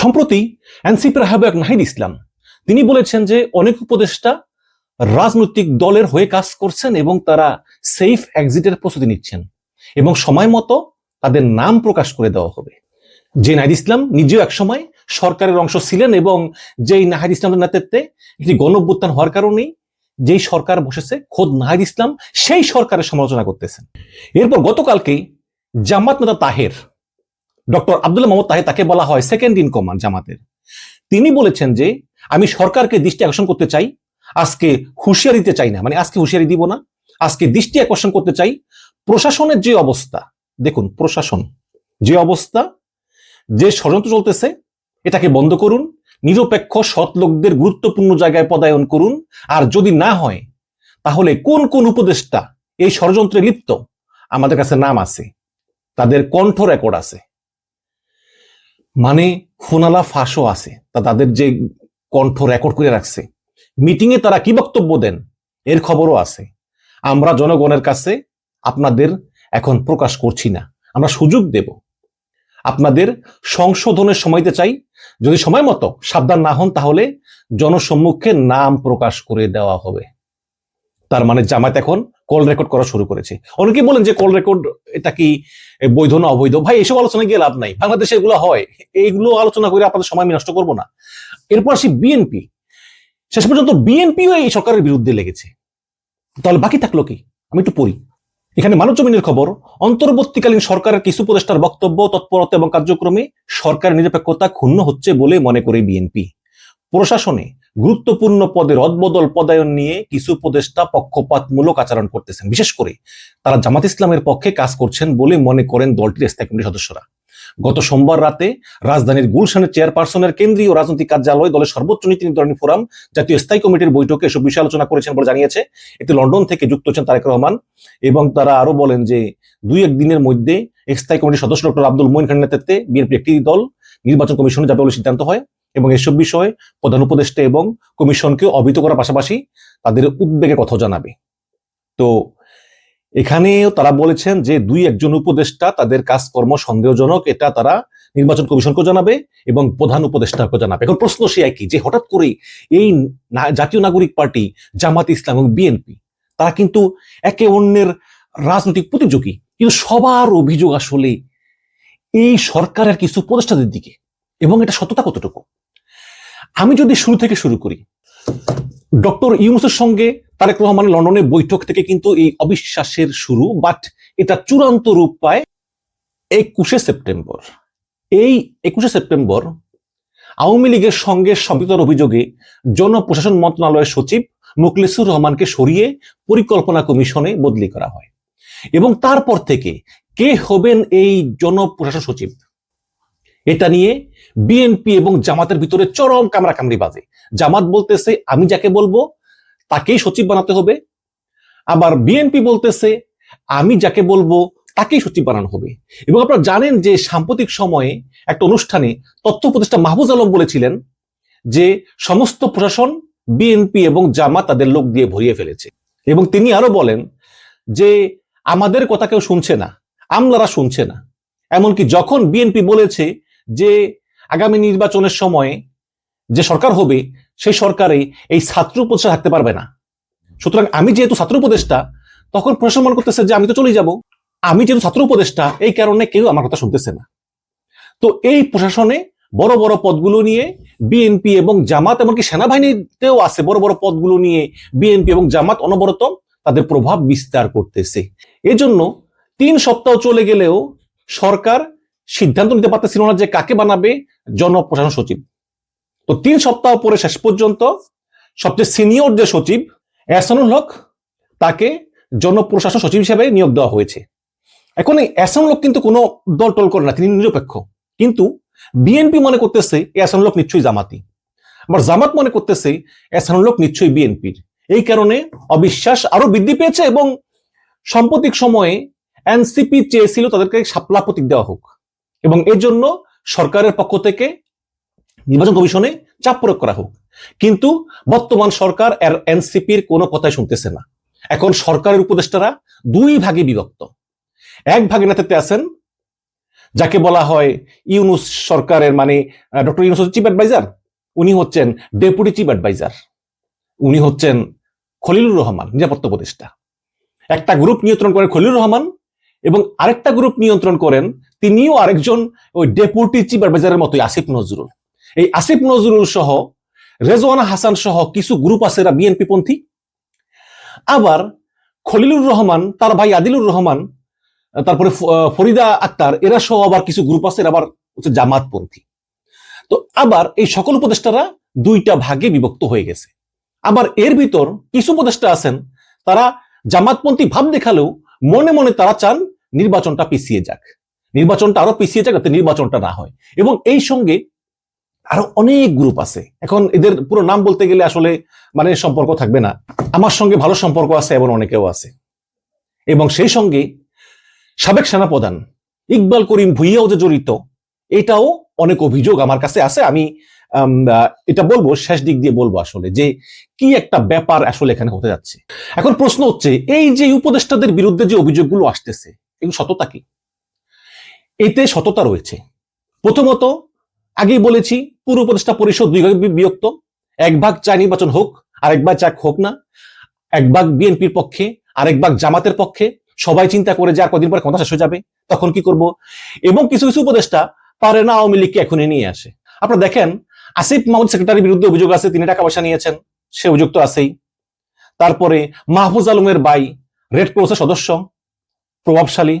সম্প্রতি এনসিপির আহ্বায়ক নাহিদ ইসলাম, তিনি বলেছেন যে অনেক উপদেষ্টা রাজনৈতিক দলের হয়ে কাজ করছেন এবং তারা সেফ এক্সিটের প্রস্তুতি নিচ্ছেন এবং সময় মতো তাদের নাম প্রকাশ করে দেওয়া হবে। যে নাহিদ ইসলাম নিজেও একসময় সরকারের অংশ ছিলেন এবং যেই নাহিদ ইসলামের নেতৃত্বে একটি গণভ্যুত্থান হওয়ার কারণেই যেই সরকার বসেছে, খোদ নাহিদ ইসলাম সেই সরকারের সমালোচনা করতেছেন। এরপর গতকালকেই জামাত নেতা তাহের ডক্টর আব্দুল্লাহ মোহাম্মদ তাহের তাকে বলা হয় সেকেন্ড ইন কমান্ড জামাতের। তিনি বলেছেন যে, আমি সরকারকে দৃষ্টি আকর্ষণ করতে চাই, আজকে হুঁশিয়ারি দিতে চাই না মানে আজকে হুঁশিয়ারি দিব না, আজকে দৃষ্টি আকর্ষণ করতে চাই। প্রশাসনের যে অবস্থা, দেখুন প্রশাসন, যে অবস্থা, যে ষড়যন্ত্র চলতেছে, এটাকে বন্ধ করুন, নিরপেক্ষ সৎ লোকদের গুরুত্বপূর্ণ জায়গায় পদায়ন করুন, আর যদি না হয়, তাহলে কোন কোন উপদেষ্টা এই ষড়যন্ত্রে লিপ্ত? আমাদের কাছে নাম আছে, তাদের কণ্ঠ রেকর্ড আছে। মানে ফোনালা ফাঁসও আছে। তা তাদের যে কণ্ঠ রেকর্ড করে রাখছে। মিটিংয়ে তারা কি বক্তব্য দেন? এর খবরও আছে। আমরা জনগণের কাছে আপনাদের এখন প্রকাশ করছি না। আমরা সুযোগ দেব। আপনাদের সংশোধনের সময়তে চাই। যদি সময় মতো সাবধান না হন, তাহলে জনসম্মুখে নাম প্রকাশ করে দেওয়া হবে। তার মানে জামাত এখন কল রেকর্ড করা শুরু করেছে। অনেকেই বলেন যে কল রেকর্ড এটা কি বৈধ না অবৈধ? ভাই, এসব আলোচনা গিয়ে লাভ নাই। বাংলাদেশে এগুলো হয়। এইগুলো আলোচনা করে আপনাদের সময় আমি নষ্ট করব না। এরপর আসি বিএনপি শেষ পর্যন্ত বিএনপিও এই সরকারের বিরুদ্ধে লেগেছে। তাহলে বাকি থাকল কি? আমি একটু পড়ি। এখানে মানব জমিনের খবর। অন্তর্বর্তীকালীন সরকারের কিছু উপদেষ্টার বক্তব্য, তৎপরতা এবং কার্যক্রমে সরকারের নিরপেক্ষতা ক্ষুণ্ণ হচ্ছে বলে মনে করে বিএনপি প্রশাসনে গুরুত্বপূর্ণ পদের অদবদল পদায়ন নিয়ে কিছু উপদেষ্টা পক্ষপাতমূলক আচরণ করতেছেন। বিশেষ করে তারা জামাত ইসলামের পক্ষে কাজ করছেন বলে মনে করেন দলটির স্থায়ী কমিটির সদস্যরা। গত সোমবার রাতে রাজধানীর গুলশানের চেয়ারপারসনের কেন্দ্রীয় রাজনৈতিক কার্যালয় দলের সর্বোচ্চ নীতি নির্ধারণী ফোরাম জাতীয় স্থায়ী কমিটির বৈঠকে এসব বিষয়ে আলোচনা করেছেন বলে জানিয়েছে। এতে লন্ডন থেকে যুক্ত হচ্ছেন তারেক রহমান এবং তারা আরও বলেন যে দুই এক দিনের মধ্যে স্থায়ী কমিটির সদস্য ডক্টর আব্দুল মঈন খানের নেতৃত্বে বিএনপি একটি দল নির্বাচন কমিশনে যাবে বলে সিদ্ধান্ত হয়। এবং এসব বিষয়ে প্রধান উপদেষ্টা এবং কমিশনকে অবহিত করার পাশাপাশি তাদের উদ্বেগের কথা জানাবে। তো এখানেও তারা বলেছেন যে দুই একজন উপদেষ্টা তাদের কাজকর্ম সন্দেহজনক, এটা তারা নির্বাচন কমিশনকে জানাবে এবং প্রধান উপদেষ্টাকে জানাবে। এখন প্রশ্ন সে একই, যে হঠাৎ করে এই জাতীয় নাগরিক পার্টি, জামাত ইসলাম এবং বিএনপি, তারা কিন্তু একে অন্যের রাজনৈতিক প্রতিযোগী, কিন্তু সবার অভিযোগ আসলে এই সরকারের কিছু উপদেষ্টাদের দিকে এবং এটা সততা কতটুকু? আমি যদি শুরু থেকে শুরু করি, ডক্টর ইউনুসের সঙ্গে তারেক রহমান লন্ডনের বৈঠক থেকে কিন্তু এই অবিশ্বাসের শুরু বাট এটা চূড়ান্ত রূপ পায় একুশে সেপ্টেম্বর। এই একুশে সেপ্টেম্বর আওয়ামী লীগের সঙ্গে সম্পৃক্ততার অভিযোগে জনপ্রশাসন মন্ত্রণালয়ের সচিব মুখলেসুর রহমানকে সরিয়ে পরিকল্পনা কমিশনে বদলি করা হয়। এবং তারপর থেকে কে হবেন এই জনপ্রশাসন সচিব? এটা নিয়ে বিএনপি এবং জামাতের ভিতরে চরম কামড়া কামড়ি বাজে। জামাত বলতেছে, আমি যাকে বলব, তাকেই সচিব বানাতে হবে। আবার বিএনপি বলতেছে, আমি যাকে বলব, তাকেই সচিব বানানো হবে। এবং আপনারা জানেন যে সাম্প্রতিক সময়ে একটা অনুষ্ঠানে তথ্য উপদেষ্টা মাহবুজ আলম বলেছিলেন যে সমস্ত প্রশাসন বিএনপি এবং জামাত তাদের লোক দিয়ে ভরিয়ে ফেলেছে। এবং তিনি আরও বলেন যে, আমাদের কথা কেউ শুনছে না, আমলারা শুনছে না। এমনকি যখন বিএনপি বলেছে যে আগামী নির্বাচনের সময়ে যে সরকার হবে, সেই সরকারে এই ছাত্র উপদেষ্টা থাকতে পারবে না। সুতরাং আমি যেহেতু ছাত্র উপদেষ্টা, তখন প্রশাসন মনে করতেছে যে আমি তো চলে যাব। আমি যেহেতু ছাত্র উপদেষ্টা, এই কারণে কেউ আমার কথা শুনতেছে না। তো এই প্রশাসনে বড় বড় পদগুলো নিয়ে বিএনপি এবং জামাত, এমনকি সেনাবাহিনীতেও আছে বড় বড় পদগুলো নিয়ে বিএনপি এবং জামাত অনবরত তাদের প্রভাব বিস্তার করতেছে। এজন্য তিন সপ্তাহ চলে গেলেও সরকার সিদ্ধান্ত নিতে পারতেছিল না যে কাকে বানাবে জনপ্রশাসন সচিব। তো তিন সপ্তাহ পরে শেষ পর্যন্ত সবচেয়ে সিনিয়র যে সচিব, এহসানুল হক, তাকে জনপ্রশাসন সচিব হিসেবে নিয়োগ দেওয়া হয়েছে। এখন এই এহসানুল হক কিন্তু কোনো দল টল করে না, তিনি নিরপেক্ষ। কিন্তু বিএনপি মনে করতেছে এহসানুল হক নিশ্চয়ই জামাতি। আবার জামাত মনে করতেছে এহসানুল হক নিশ্চয়ই বিএনপির। এই কারণে অবিশ্বাস আরও বৃদ্ধি পেয়েছে এবং সাম্প্রতিক সময়ে এনসিপি চেয়েছিল তাদেরকে সাপলা প্রতীক দেওয়া হোক। এবং এর জন্য সরকারের পক্ষ থেকে নির্বাচন কমিশনে চাপ প্রয়োগ করা হোক। কিন্তু বর্তমান সরকার এর এনসিপির কোনো কথাই শুনতেছে না। এখন সরকারের উপদেষ্টারা দুই ভাগে বিভক্ত। এক ভাগে নেতৃত্বে আছেন, যাকে বলা হয় ইউনুস সরকারের মানে ডক্টর ইউনুস চিফ অ্যাডভাইজার উনি হচ্ছেন ডেপুটি চিফ অ্যাডভাইজার উনি হচ্ছেন খলিলুর রহমান, নিরাপত্তা উপদেষ্টা। একটা গ্রুপ নিয়ন্ত্রণ করেন খলিলুর রহমান এবং আরেকটা গ্রুপ নিয়ন্ত্রণ করেন তিনিও আরেকজন ওই ডেপুটি চিফ অ্যাডভাইজারের মতোই, আসিফ নজরুল। এই আসিফ নজরুল সহ রেজওয়ানা হাসান সহ কিছু গ্রুপ আছে এরা বিএনপি পন্থী। আবার খলিলুর রহমান, তার ভাই আদিলুর রহমান, তারপরে ফরিদা আক্তার, এরা সহ আবার কিছু গ্রুপ আছে আবার হচ্ছে জামাতপন্থী তো আবার এই সকল উপদেষ্টারা দুইটা ভাগে বিভক্ত হয়ে গেছে। আবার এর ভিতর কিছু উপদেষ্টা আছেন, তারা জামাতপন্থী ভাব দেখালেও মনে মনে তারা চান নির্বাচনটা পিছিয়ে যাক। নির্বাচনটা আরও পিছিয়ে যাক যাতে নির্বাচনটা না হয়। এবং এই সঙ্গে আরও অনেক গ্রুপ আছে। এখন এদের পুরো নাম বলতে গেলে আসলে মানে সম্পর্ক থাকবে না। আমার সঙ্গে ভালো সম্পর্ক আছে এমন অনেকেও আছে। এবং সেই সঙ্গে সাবেক সেনাপ্রধান ইকবাল করিম ভুইয়াও যে জড়িত এটাও অনেক অভিযোগ আমার কাছে আছে। আমি আম, এটা বলব শেষ দিক দিয়ে বলব আসলে যে কি একটা ব্যাপার আসলে এখানে হতে যাচ্ছে। এখন প্রশ্ন হচ্ছে এই যে উপদেষ্টাদের বিরুদ্ধে যে অভিযোগগুলো আসতেছে এগুলো সততা কি? এতে সততা রয়েছে। প্রথমত, আগেই বলেছি পুরো উপদেষ্টা পরিষদ দুই ভাগে বিভক্ত। এক ভাগ চায় নির্বাচন হোক, আরেক ভাগ চাক হোক না। এক ভাগ বিএনপির পক্ষে, আরেক ভাগ জামাতের পক্ষে। সবাই চিন্তা করে যে আর কদিন পরে ক্ষমতা শেষ হয়ে যাবে, তখন কি করব? এবং কিছু কিছু উপদেষ্টা পারে না আওয়ামী লীগকে এখনই নিয়ে আসে। আপনারা দেখেন, আসিফ মাহমুদ সেক্রেটারির বিরুদ্ধে অভিযোগ আছে, তিনি টাকা পয়সা নিয়েছেন, সে অভিযোগ তো আছেই। তারপরে মাহফুজ আলমের বাই, রেড ক্রসের সদস্য, প্রভাবশালী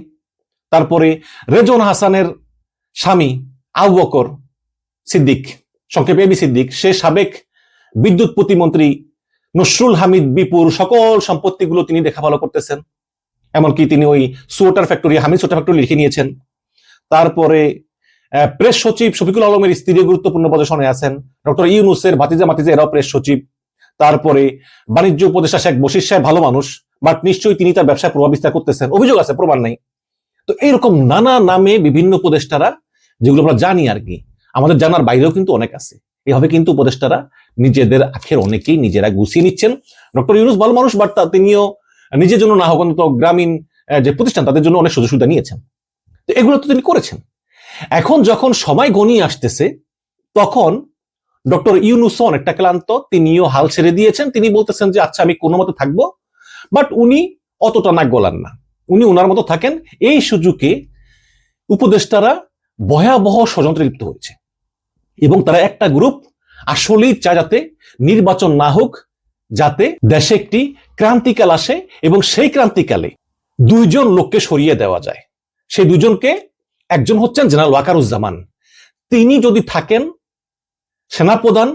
তারপরে রেজন হাসানের স্বামী আবু বকর সিদ্দিক, সংক্ষেপে এবি সিদ্দিক, সে সাবেক বিদ্যুৎ প্রতিমন্ত্রী নসরুল হামিদ বিপুর সকল সম্পত্তিগুলো তিনি দেখা ভালো করতেছেন। এমনকি তিনি ওই sweater factory, Hamid sweater factory লিখে নিয়েছেন। তারপরে প্রেস সচিব শফিকুল আলমের স্ত্রী গুরুত্বপূর্ণ পজিশনে আছেন, ডক্টর ইউনুসের ভাতিজা মাতিজা, এরাও প্রেস সচিব। তারপরে, বাণিজ্য উপদেষ্টা শেখ বশির সাহেব ভালো মানুষ, বাট নিশ্চয়ই তিনি তার ব্যবসায় প্রভাব বিস্তার করতেছেন। অভিযোগ আছে, প্রমাণ নাই। তো এইরকম নানা নামে বিভিন্ন উপদেষ্টারা, যেগুলো আমরা জানি আর কি, আমাদের জানার বাইরেও কিন্তু অনেক আছে। এভাবে কিন্তু উপদেষ্টারা নিজেদের আখের অনেকেই নিজেরা গুছিয়ে নিচ্ছেন। ডক্টর ইউনুস ভালো মানুষ, বাট তিনিও নিজের জন্য না হোক, অন্তত গ্রামীণ যে প্রতিষ্ঠান, তাদের জন্য অনেক সুযোগ সুবিধা নিয়েছেন। তো এগুলো তো তিনি করেছেন। এখন যখন সময় গনিয়ে আসতেছে, তখন ডক্টর ইউনুসও অনেকটা ক্লান্ত, তিনিও হাল ছেড়ে দিয়েছেন। তিনি বলতেছেন যে আচ্ছা আমি কোনো মতে থাকব। বাট উনি অতটা নাক গলান না। উনি ওনার মতো থাকেন, এই সুযোগে উপদেষ্টারা ভয়াবহ ষড়যন্ত্রে লিপ্ত হয়েছে। এবং তারা একটা গ্রুপ আসলেই চায় যাতে নির্বাচন না হোক, যাতে দেশে একটি ক্রান্তিকাল আসে এবং সেই ক্রান্তিকালে দুইজন লোককে সরিয়ে দেওয়া যায়। সেই দুজনকে একজন হচ্ছেন জেনারেল ওয়াকারুজ্জামান। তিনি যদি থাকেন সেনাপ্রধান,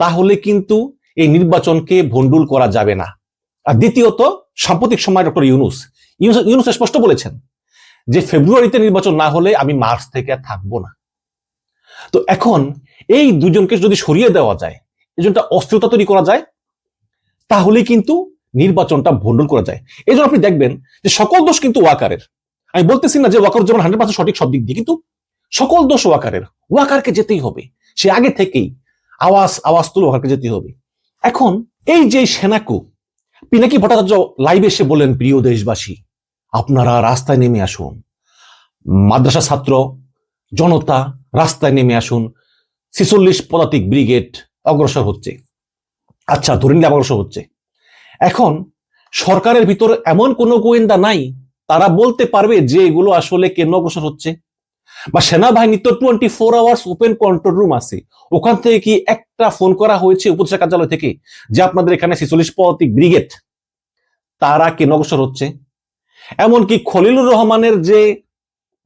তাহলে কিন্তু এই নির্বাচনকে ভণ্ডুল করা যাবে না। আর দ্বিতীয়ত সাম্প্রতিক সময় ডক্টর ইউনুস ইউনুস স্পষ্ট বলেছেন যে ফেব্রুয়ারিতে নির্বাচন না হলে আমি মার্চ থেকে আর থাকব না। তো এখন এই দুজনকে যদি সরিয়ে দেওয়া যায়, এই জন্য অস্থিরতা তৈরি করা যায়, তাহলে কিন্তু নির্বাচনটা ভণ্ডুল করা যায়। এই জন্য আপনি দেখবেন যে সকল দোষ কিন্তু ওয়াকারের। আমি বলতেছি না যে ওয়াকার যেমন হান্ড্রেড পার্সেন্ট সঠিক সব দিক দিয়ে, কিন্তু সকল দোষ ওয়াকারের। ওয়াকারকে যেতেই হবে। সে আগে থেকেই আওয়াজ আওয়াজ তুলে ওয়াকারকে যেতেই হবে। এখন এই যে সেনাকু, পিনাকি ভট্টাচার্য লাইভে এসে বলেন প্রিয় দেশবাসী আপনারা রাস্তায় নেমে আসুন। মাদ্রাসা ছাত্র, জনতা, রাস্তায় নেমে আসুন। ছিচল্লিশ পদাতিক ব্রিগেড অগ্রসর হচ্ছে। আচ্ছা ধরে নিলে অগ্রসর হচ্ছে। এখন সরকারের ভিতর এমন কোনো গোয়েন্দা নাই, তারা বলতে পারবে যে এগুলো আসলে কেন অগ্রসর হচ্ছে। বা সেনাবাহিনী তো twenty four hours open control room আছে। ওখান থেকে কি একটা ফোন করা হয়েছে উপদেষ্টা কার্যালয় থেকে যে আপনাদের এখানে ছিচল্লিশ পদাতিক ব্রিগেড, তারা কেন অগ্রসর হচ্ছে? এমনকি খলিলুর রহমানের যে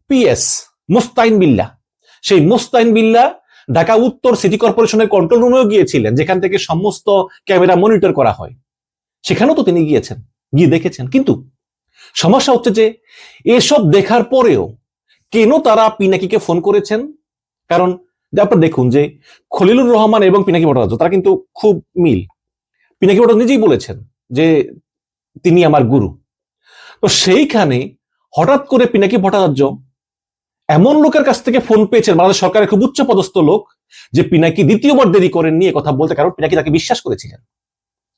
পিএস মোস্তাইন বিল্লা, সেই মোস্তাইন বিল্লা ঢাকা উত্তর সিটি কর্পোরেশনের কন্ট্রোল রুমেও গিয়েছিলেন, যেখান থেকে সমস্ত ক্যামেরা মনিটর করা হয়। সেখানেও তো তিনি গিয়েছেন, গিয়ে দেখেছেন। কিন্তু সমস্যা হচ্ছে যে এসব দেখার পরেও কেন তারা পিনাকিকে ফোন করেছেন? কারণ আপনারা দেখুন যে খলিলুর রহমান এবং পিনাকি ভট্টাচার্য, তারা কিন্তু খুব মিল। পিনাকি ভট্টাচার্য নিজেই বলেছেন যে তিনি আমার গুরু। তো সেইখানে হঠাৎ করে পিনাকি ভট্টাচার্য এমন লোকের কাছ থেকে ফোন পেয়েছেন, বাংলাদেশ সরকারের খুব উচ্চ পদস্থ লোক, যে পিনাকি দ্বিতীয়বার দেরি করেন নিয়ে কথা বলতে, কারণ পিনাকি তাকে বিশ্বাস করেছিলেন।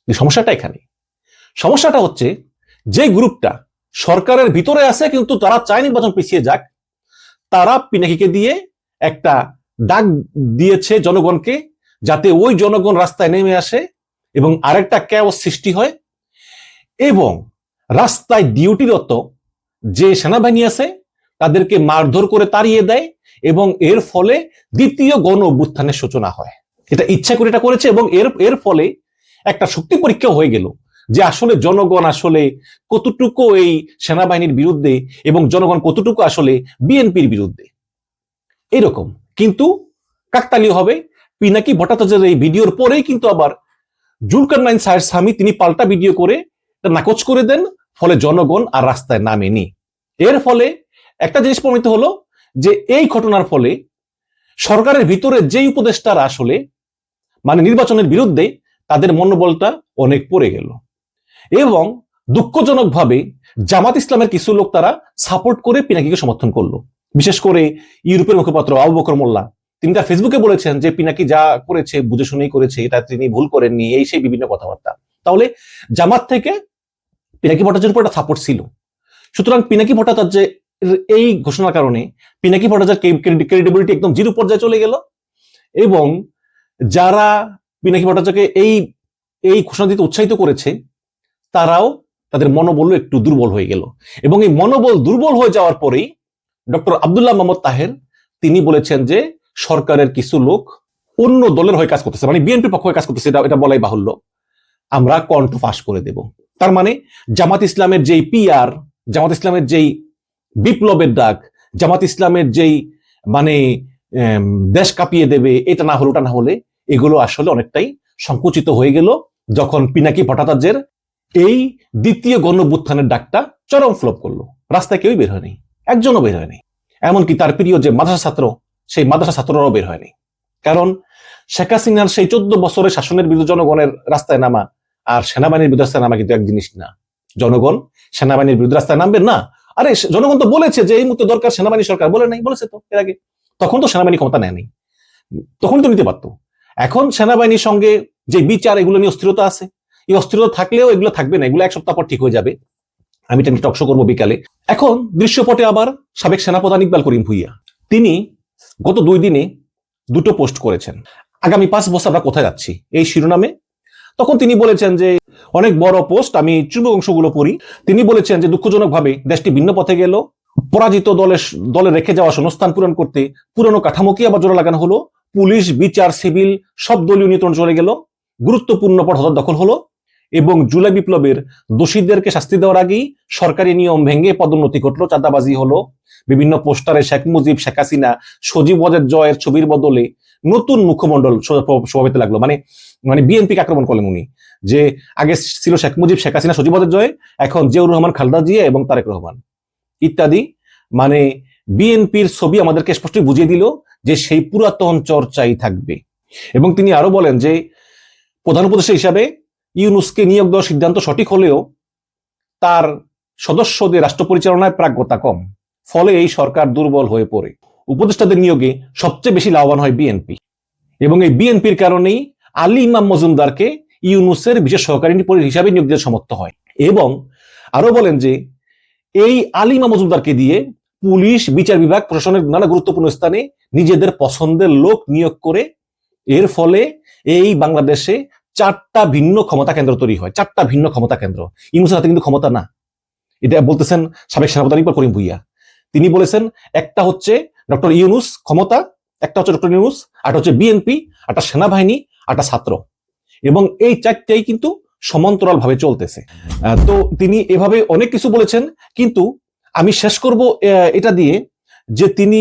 সমস্যাটা এখানে সমস্যাটা হচ্ছে যে গ্রুপটা সরকারের ভিতরে আছে, কিন্তু তারা চায় নির্বাচন পিছিয়ে যাক, তারা পিনাকিকে দিয়ে একটা ডাক দিয়েছে জনগণকে, যাতে ওই জনগণ রাস্তায় নেমে আসে এবং আরেকটা ক্যাও সৃষ্টি হয় এবং রাস্তায় ডিউটিরত যে সেনাবাহিনী আছে, তাদেরকে মারধর করে তাড়িয়ে দেয় এবং এর ফলে দ্বিতীয় গণ অভ্যুত্থানের সূচনা হয়। এটা ইচ্ছা করে এটা করেছে এবং এর এর ফলে একটা শক্তি পরীক্ষা হয়ে গেল যে আসলে জনগণ আসলে কতটুকু এই সেনাবাহিনীর বিরুদ্ধে এবং জনগণ কতটুকু আসলে বিএনপির বিরুদ্ধে। এরকম। কিন্তু কাকতালীয় হবে, পিনাকি ভট্টাচার্যের এই ভিডিওর পরেই কিন্তু আবার জুলকার নাইন সাহের স্বামী তিনি পাল্টা ভিডিও করে নাকচ করে দেন ফলে জনগণ আর রাস্তায় নামেনি। এর ফলে একটা জিনিস প্রমাণিত হলো যে এই ঘটনার ফলে সরকারের ভিতরে যেই উপদেষ্টারা আসলে মানে নির্বাচনের বিরুদ্ধে তাদের মনোবলটা অনেক পড়ে গেল। এবং দুঃখজনকভাবে জামাত ইসলামের কিছু লোক তারা সাপোর্ট করে পিনাকিকে সমর্থন করল। বিশেষ করে ইউরোপের মুখপাত্র আবু বকর মোল্লা। তিনি তার ফেসবুকে বলেছেন যে পিনাকি যা করেছে, বুঝে শুনেই করেছে, এটা তিনি ভুল করেননি, এই সেই বিভিন্ন কথাবার্তা। তাহলে জামাত থেকে পিনাকি ভট্টাচার্যের উপর একটা সাপোর্ট ছিল। সুতরাং পিনাকি ভট্টাচার্যের এই ঘোষণার কারণে পিনাকি ভট্টাচার্য ক্রেডিবিলিটি একদম জিরো পর্যায়ে চলে গেল এবং যারা পিনাকি ভট্টাচার্যকে এই এই ঘোষণা দিতে উৎসাহিত করেছে, তারাও তাদের মনোবল একটু দুর্বল হয়ে গেল। এবং এই মনোবল দুর্বল হয়ে যাওয়ার পরেই ডক্টর আব্দুল্লাহ মোহাম্মদ তাহের তিনি বলেছেন যে সরকারের কিছু লোক অন্য দলের হয়ে কাজ করতেছে মানে বিএনপির পক্ষ হয়ে কাজ করতেছে, এটা এটা বলাই বাহুল্য। আমরা কণ্ঠ ফাঁস করে দেব। তার মানে জামাত ইসলামের যেই পিআর জামাত ইসলামের যেই বিপ্লবের ডাক জামাত ইসলামের যেই মানে দেশ কাঁপিয়ে দেবে, এটা না হলে ওটা না হলে, এগুলো আসলে অনেকটাই সংকুচিত হয়ে গেল যখন পিনাকি ভট্টাচার্যের এই দ্বিতীয় গণভ্যুত্থানের ডাকটা চরম ফ্লপ করল। রাস্তায় কেউই বের হয়নি, একজনও বের হয়নি। এমনকি তার প্রিয় যে মাদ্রাসা ছাত্র, সেই মাদ্রাসা ছাত্ররাও বের হয়নি। কারণ শেখ হাসিনার সেই চোদ্দ বছরের শাসনের বিরুদ্ধে জনগণের রাস্তায় নামা আর সেনাবাহিনীর বিরুদ্ধে রাস্তায় নামা কিন্তু এক জিনিস না। জনগণ সেনাবাহিনীর বিরুদ্ধে রাস্তায় নামবেন না। আরে জনগণ তো বলেছে যে এই মুহূর্তে দরকার সেনাবাহিনী সরকার, বলে নাই, বলেছে তো এর আগে। তখন তো সেনাবাহিনী ক্ষমতা নেয়নি তখন তো নিতে পারতো। এখন সেনাবাহিনীর সঙ্গে যে বিচার, এগুলো নিয়ে অস্থিরতা আছে। এই অস্থিরতা থাকলেও এগুলো থাকবে না, এগুলো এক সপ্তাহ পর ঠিক হয়ে যাবে। আমি এটা টকশো করব বিকালে। এখন দৃশ্যপটে আবার সাবেক সেনাপ্রধান ইকবাল করিম ভুইয়া। তিনি গত দুই দিনে দুটো পোস্ট করেছেন। আগামী পাঁচ বছর আমরা কোথায় যাচ্ছি? এই শিরোনামে তখন তিনি বলেছেন যে, অনেক বড় পোস্ট, আমি চুম্বক অংশগুলো পড়ি। তিনি বলেছেন যে, দুঃখজনকভাবে দেশটি ভিন্ন পথে গেল। পরাজিত দলের, দলে রেখে যাওয়া শূন্যস্থান পূরণ করতে পুরনো কাঠামোকে আবার জোড়া লাগানো হলো? পুলিশ, বিচার, সিভিল, সব দলীয় নিয়ন্ত্রণ চলে গেল। গুরুত্বপূর্ণ পথ দখল হলো এবং জুলাই বিপ্লবের দোষীদেরকে শাস্তি দেওয়ার আগেই সরকারি নিয়ম ভেঙে পদোন্নতি ঘটলো, চাঁদাবাজি হলো। বিভিন্ন পোস্টারে শেখ মুজিব, শেখ হাসিনা, সজীব জয়ের ছবির বদলে নতুন মুখমন্ডল শোভা লাগল। মানে মানে বিএনপিকে আক্রমণ করলেন উনি। যে আগে ছিল শেখ মুজিব শেখ হাসিনা ওয়াজেদ জয়, এখন জিয়াউর রহমান, খালদা জিয়া এবং তারেক রহমান। ইত্যাদি। মানে বিএনপির ছবি আমাদেরকে স্পষ্টই বুঝিয়ে দিল যে সেই পুরাতন চর্চাই থাকবে। এবং তিনি আরও বলেন যে, প্রধান উপদেষ্টা হিসাবে ইউনুসকে নিয়োগ দেওয়ার সিদ্ধান্ত সঠিক হলেও তার সদস্যদের রাষ্ট্র পরিচালনায় প্রাজ্ঞতা কম। ফলে এই সরকার দুর্বল হয়ে পড়ে। উপদেষ্টাদের নিয়োগে সবচেয়ে বেশি লাভবান হয় বিএনপি। এবং এই বিএনপির কারণেই আলী ইমাম মজুমদারকে ইউনুসের বিশেষ সহকারী হিসাবে নিয়োগ দিতে সমর্থ হয়। এবং আরও বলেন যে, এই আলী ইমাম মজুমদারকে দিয়ে পুলিশ, বিচার বিভাগ, প্রশাসনের নানা গুরুত্বপূর্ণ স্থানে নিজেদের পছন্দের লোক নিয়োগ করে এর ফলে এই বাংলাদেশে চারটা ভিন্ন ক্ষমতা কেন্দ্র তৈরি হয়। চারটা ভিন্ন ক্ষমতা কেন্দ্র। ইউনুসের হাতে কিন্তু ক্ষমতা না। এটা বলতেছেন সাবেক ইকবাল করিম ভুইয়া। তিনি বলেছেন, একটা হচ্ছে ডক্টর ইউনুস ক্ষমতা, একটা হচ্ছে ডক্টর ইউনুস, আর হচ্ছে বিএনপি একটা সেনাবাহিনী একটা ছাত্র। এবং এই চারটাই কিন্তু সমান্তরাল ভাবে চলতেছে তো তিনি এভাবে অনেক কিছু বলেছেন, কিন্তু আমি শেষ করব এটা দিয়ে যে তিনি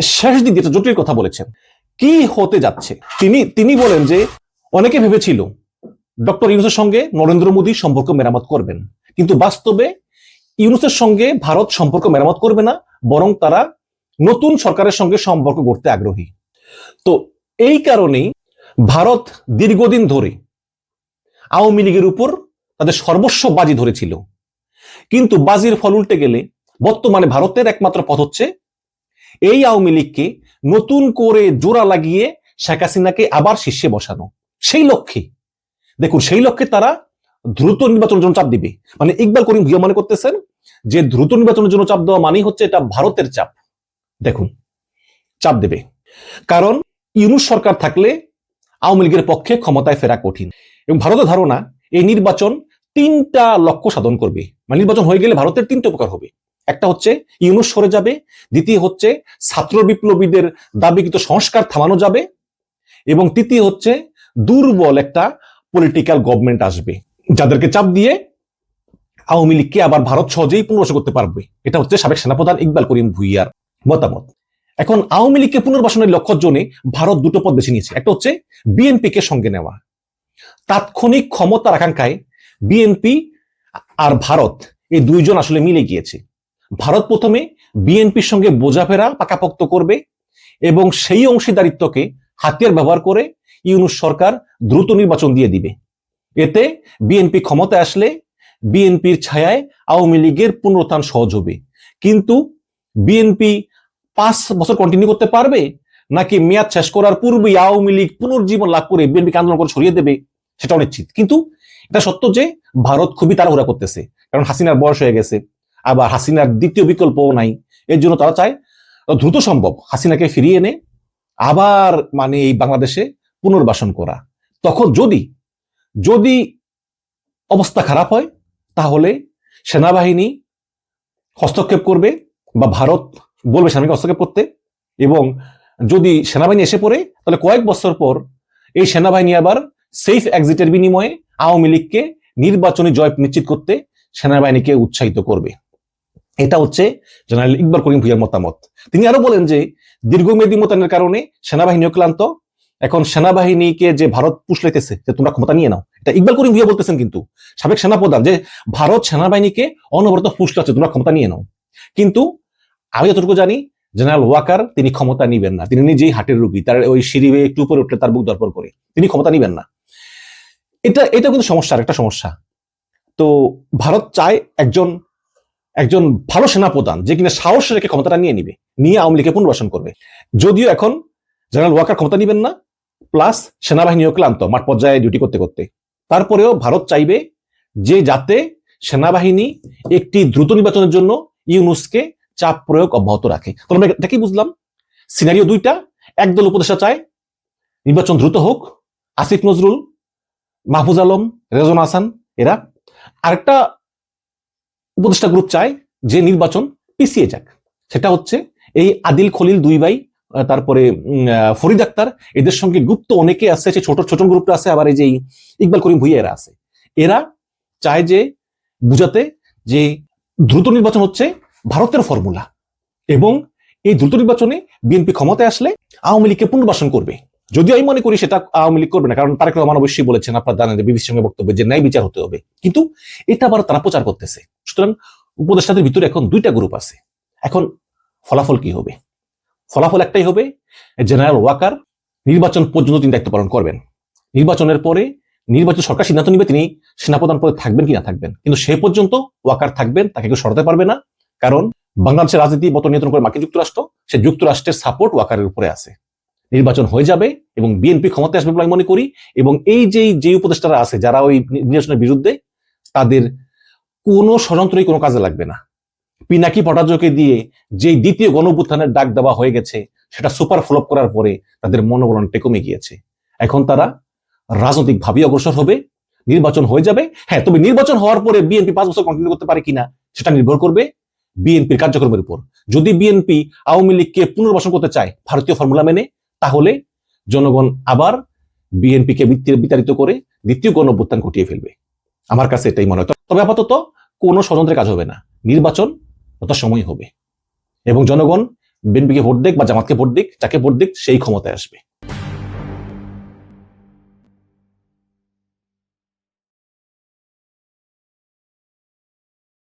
শেষ দিক একটা জটিল কথা বলেছেন, কি হতে যাচ্ছে? তিনি তিনি বলেন যে অনেকে ভেবেছিল ডক্টর ইউনুসের সঙ্গে নরেন্দ্র মোদী সম্পর্ক মেরামত করবেন। কিন্তু বাস্তবে ইউনুসের সঙ্গে ভারত সম্পর্ক মেরামত করবে না, বরং তারা নতুন সরকারের সঙ্গে সম্পর্ক গড়তে আগ্রহী। তো এই কারণেই ভারত দীর্ঘদিন ধরে আওয়ামী লীগের উপর তাদের সর্বস্ব বাজি ধরেছিল। কিন্তু বাজির ফল উল্টে গেলে বর্তমানে ভারতের একমাত্র পথ হচ্ছে এই আওয়ামী লীগকে নতুন করে জোড়া লাগিয়ে শেখ হাসিনাকে আবার শীর্ষে বসানো। সেই লক্ষ্যে, দেখুন, সেই লক্ষ্যে তারা দ্রুত নির্বাচনের জন্য চাপ দিবে। মানে ইকবাল করিম ভুইয়া মনে করতেছেন যে দ্রুত নির্বাচনের জন্য চাপ দেওয়া মানেই হচ্ছে এটা ভারতের চাপ। দেখুন, চাপ দেবে। কারণ ইউনুস সরকার থাকলে আওয়ামী লীগের পক্ষে ক্ষমতায় ফেরা কঠিন। এবং ভারতের ধারণা, এই নির্বাচন তিনটা লক্ষ্য সাধন করবে। মানে নির্বাচন হয়ে গেলে ভারতের তিনটা উপকার হবে। একটা হচ্ছে, ইউনুস সরে যাবে। দ্বিতীয় হচ্ছে, ছাত্র বিপ্লবীদের দাবিকৃত সংস্কার থামানো যাবে। এবং তৃতীয় হচ্ছে, দুর্বল একটা পলিটিক্যাল গভর্নমেন্ট আসবে। যাদেরকে চাপ দিয়ে আওয়ামী লীগকে আবার ভারত সহজেই পুনর্বাসন করতে পারবে। এটা হচ্ছে সাবেক সেনাপ্রধান ইকবাল করিম ভুইয়ার। মতামত। এখন আওয়ামী লীগকে পুনর্বাসনের লক্ষ্য জনে ভারত দুটো পথ বেছে নিয়েছে। একটা হচ্ছে বিএনপি কে সঙ্গে নেওয়া। তাৎক্ষণিক ক্ষমতার আকাঙ্ক্ষায় বিএনপি আর ভারত এই দুইজন আসলে মিলে গিয়েছে। ভারত প্রথমে বিএনপির সঙ্গে বোঝাফেরা পাকাপোক্ত করবে এবং সেই অংশীদারিত্বকে হাতিয়ার ব্যবহার করে ইউনুস সরকার দ্রুত নির্বাচন দিয়ে দিবে। এতে বিএনপি ক্ষমতায় আসলে বিএনপির ছায়ায় আওয়ামী লীগের পুনরুত্থান সহজ হবে। কিন্তু বিএনপি পাঁচ বছর কন্টিনিউ করতে পারবে? নাকি মেয়াদ শেষ করার পূর্বে আওয়ামী লীগ পুনর্জীবন লাভ করে বিএনপিকে আন্দোলন করে সরিয়ে দেবে? সেটা অনিশ্চিত কিন্তু এটা সত্য যে ভারত খুবই তাড়াহুড়া করতেছে। কারণ হাসিনার বয়স হয়ে গেছে, আবার হাসিনার দ্বিতীয় বিকল্পও নাই। এর জন্য তারা চায় দ্রুত সম্ভব হাসিনাকে ফিরিয়ে এনে আবার মানে এই বাংলাদেশে পুনর্বাসন করা। তখন যদি যদি অবস্থা খারাপ হয়, তাহলে সেনাবাহিনী হস্তক্ষেপ করবে বা ভারত বলবে সেনাবাহিনী হস্তক্ষেপ করতে এবং যদি সেনাবাহিনী এসে পড়ে, তাহলে কয়েক বছর পর এই সেনাবাহিনী আবার সেফ এক্সিটের বিনিময়ে আওয়ামী লীগকে নির্বাচনী জয় নিশ্চিত করতে সেনাবাহিনীকে উৎসাহিত করবে। এটা হচ্ছে জেনারেল ইকবাল করিম ভুইয়ার মতামত। তিনি আরও বলেন যে, দীর্ঘমেয়াদী মোতায়েনের কারণে সেনাবাহিনী ক্লান্ত। এখন সেনাবাহিনীকে যে ভারত পুষলাইতেছে যে তোমরা ক্ষমতা নিয়ে নাও, এটা ইকবাল করিম ভুইয়া বলতেছেন কিন্তু। সাবেক সেনাপ্রধান যে ভারত সেনাবাহিনীকে অনবরত ফুসলাচ্ছে তোমরা ক্ষমতা নিয়ে নাও। কিন্তু আমি যতটুকু জানি জেনারেল ওয়াকার তিনি ক্ষমতা নিবেন না। তিনি নিজেই হাটের রুগী। তার ওই সিঁড়ি একটু উপরে উঠলে তার বুক দরপর করে। তিনি ক্ষমতা নিবেন না। এটা এটা কিন্তু সমস্যা একটা সমস্যা। তো ভারত চায় একজন একজন ভালো সেনাপ্রধান যে কিনা সাহস রেখে ক্ষমতাটা নিয়ে নিবে, নিয়ে আওয়ামী লীগকে পুনর্বাসন করবে। যদিও এখন জেনারেল ওয়াকার ক্ষমতা নিবেন না প্লাস সেনাবাহিনীও ক্লান্ত মাঠ পর্যায়ে ডিউটি করতে করতে। তারপরেও ভারত চাইবে যে যাতে সেনাবাহিনী একটি দ্রুত নির্বাচনের জন্য ইউনুসকে চাপ প্রয়োগ অব্যাহত রাখে। তো আমরা এটা কি বুঝলাম? সিনারিও দুইটা একদল উপদেষ্টা চায়, নির্বাচন দ্রুত হোক, আসিফ নজরুল, মাহফুজ আলম রেজন হাসান, এরা। আরেকটা উপদেষ্টা গ্রুপ চায় যে নির্বাচন পিছিয়ে যাক। সেটা হচ্ছে এই আদিল খলিল দুই ভাই তারপরে ফরিদ আক্তার। এদের সঙ্গে গুপ্ত অনেকে আছে, যে ছোট ছোট গ্রুপটা আছে, আবার এই যে ইকবাল করিম ভুইয়া এরা আছে। এরা চায় যে বুঝাতে যে দ্রুত নির্বাচন হচ্ছে ভারতের ফর্মুলা এবং এই দ্রুত নির্বাচনে বিএনপি ক্ষমতায় আসলে আওয়ামী লীগকে পুনর্বাসন করবে। যদিও আমি মনে করি সেটা আওয়ামী লীগ করবে না, কারণ তারেক রহমান অবশ্যই বলেছেন আপনার জানেন বিবিসির সঙ্গে বক্তব্য যে ন্যায় বিচার হতে হবে। কিন্তু এটা আবার তারা প্রচার করতেছে। সুতরাং উপদেষ্টাদের ভিতরে এখন দুইটা গ্রুপ আছে। এখন ফলাফল কি হবে? ফলাফল একটাই হবে জেনারেল ওয়াকার নির্বাচন পর্যন্ত তিনি দায়িত্ব পালন করবেন। নির্বাচনের পরে নির্বাচন সরকার সিদ্ধান্ত নিবে তিনি সেনাপ্রধান পদে থাকবেন কি না থাকবেন। কিন্তু সে পর্যন্ত ওয়াকার থাকবেন, তাকে কেউ সরাতে পারবে না। কারণ বাংলাদেশের রাজনীতি মতো নিয়ন্ত্রণ করে মার্কিন যুক্তরাষ্ট্র, সে যুক্তরাষ্ট্রের সাপোর্ট ওয়াকারের উপরে আছে। নির্বাচন হয়ে যাবে এবং বিএনপি ক্ষমতায় আসবে বলে আমি মনে করি এবং এই যে যে উপদেষ্টারা আছে, যারা ওই নির্বাচনের বিরুদ্ধে, তাদের কোনো ষড়যন্ত্রই কোনো কাজে লাগবে না। পিনাকি ভট্টাচার্যকে দিয়ে যে দ্বিতীয় গণভ্যুত্থানের ডাক দেওয়া হয়ে গেছে, সেটা সুপার ফ্লপ করার পরে তাদের মনোবল অনেকটা কমে গিয়েছে। এখন তারা রাজনৈতিক ভাবে অগ্রসর হবে, নির্বাচন হয়ে যাবে। হ্যাঁ তবে নির্বাচন হওয়ার পরে বিএনপি পাঁচ বছর কন্টিনিউ করতে পারে কিনা, সেটা নির্ভর করবে বিএনপির কার্যক্রমের উপর। যদি বিএনপি আওয়ামী লীগকে পুনর্বাসন করতে চায় ভারতীয় ফর্মুলা মেনে, তাহলে জনগণ আবার বিএনপিকে বিতাড়িত করে দ্বিতীয় গণভ্যুত্থান ঘটিয়ে ফেলবে। আমার কাছে এটাই মনে হয়। তবে আপাতত কোনো ষড়যন্ত্রের কাজ হবে না। নির্বাচন সময় হবে। এবং জনগণ বিএনপিকে ভোট দিক বা জামাতকে ভোট দিক, যাকে ভোট দিক, সেই ক্ষমতায় আসবে।